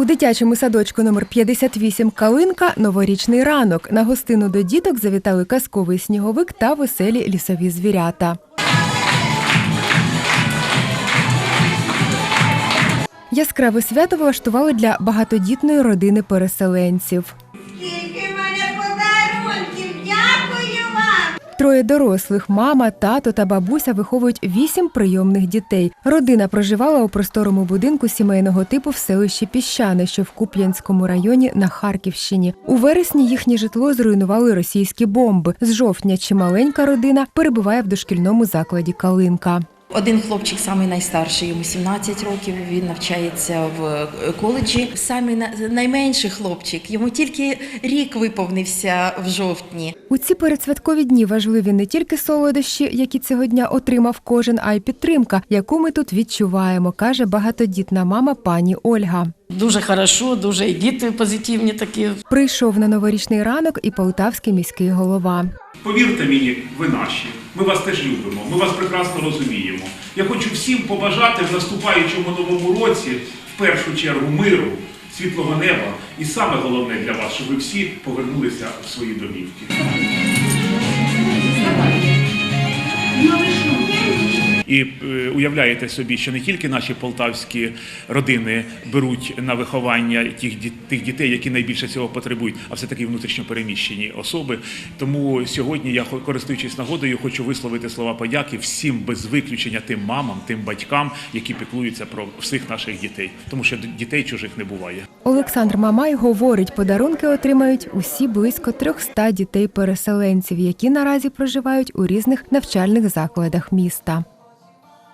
У дитячому садочку номер 58 Калинка новорічний ранок. На гостину до діток завітали казковий сніговик та веселі лісові звірята. Яскраве свято влаштували для багатодітної родини переселенців. Троє дорослих мама, тато та бабуся виховують вісім прийомних дітей. Родина проживала у просторому будинку сімейного типу в селищі Піщане, що в Куп'янському районі на Харківщині. У вересні їхнє житло зруйнували російські бомби. З жовтня чималенька родина перебуває в дошкільному закладі Калинка. Один хлопчик, самий найстарший, йому 17 років. Він навчається в е, коледжі. Самий на- найменший хлопчик, йому тільки рік виповнився в жовтні. У ці передсвяткові дні важливі не тільки солодощі, які цього дня отримав кожен, а й підтримка, яку ми тут відчуваємо, каже багатодітна мама пані Ольга. Дуже хорошо, дуже і діти позитивні такі. Прийшов на новорічний ранок і полтавський міський голова. Повірте мені, ви наші. Ми вас теж любимо, ми вас прекрасно розуміємо. Я хочу всім побажати в наступаючому новому році, в першу чергу, миру, світлого неба і саме головне для вас, щоб ви всі повернулися в свої домівки. І е, уявляєте собі, що не тільки наші полтавські родини беруть на виховання тих, тих дітей, які найбільше цього потребують, а все таки внутрішньо переміщені особи. Тому сьогодні я, користуючись нагодою, хочу висловити слова подяки всім без виключення тим мамам, тим батькам, які піклуються про всіх наших дітей, тому що дітей чужих не буває. Олександр Мамай говорить, подарунки отримають усі близько 300 дітей-переселенців, які наразі проживають у різних навчальних закладах міста.